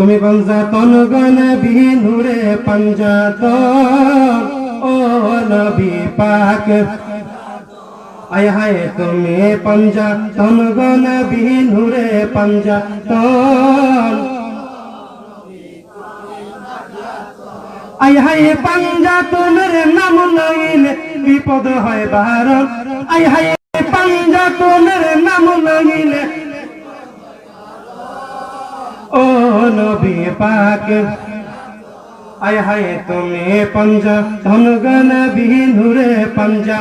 তুমি পঞ্জাতন গণ বিনুরে পঞ্জাতন ও নবী পাক। আয় হায় তুমি পঞ্জাতন গণ বিনুরে পঞ্জাতন আয় হায় পঞ্জাতনের নাম লইলে বিপদ হয় বারণ। আয় হায় পঞ্জাতনের নাম লইলে ও নবী পাক। আয় হায় তুমি পঞ্জা, ধন ধনগণ বিনুরে পঞ্জা।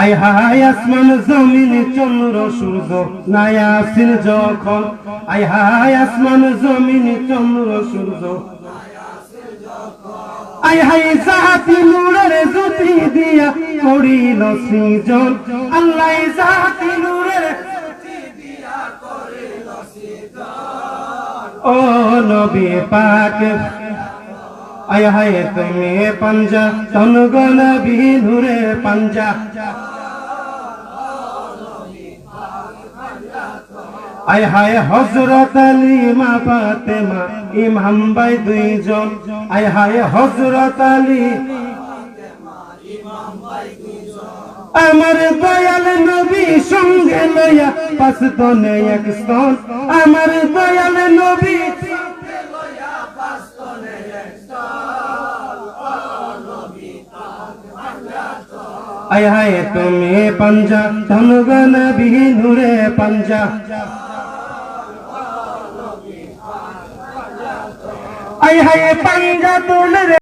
আয় হায় আসমান, জমিন, চন্দ্র, সূর্য, নায়াসিন যখন। আয় হায় আসমান, জমিন, চন্দ্র, সূর্য আয় হায় জাহাতি নূরের জ্যোতি দিয়া করিল সৃজন। আল্লাহ জাহাতি নূরের ও নবী পাক। আয় হায় তুমি পঞ্জা তনগণ বিনুরে পঞ্জা। আয় হায় হজরত আলী মা ফাতেমা, ইমাম ভাই দুইজন। আয় হায় হজরত আলী। আমার নবী সঙ্গে লইয়া পাঁচ তনে এক স্তন, আমার দয়াল নবী। আয় হায়, তুমি পঞ্জা, ধনগণ বিনুরে পঞ্জা। আয় হায়, পঞ্জা তোলে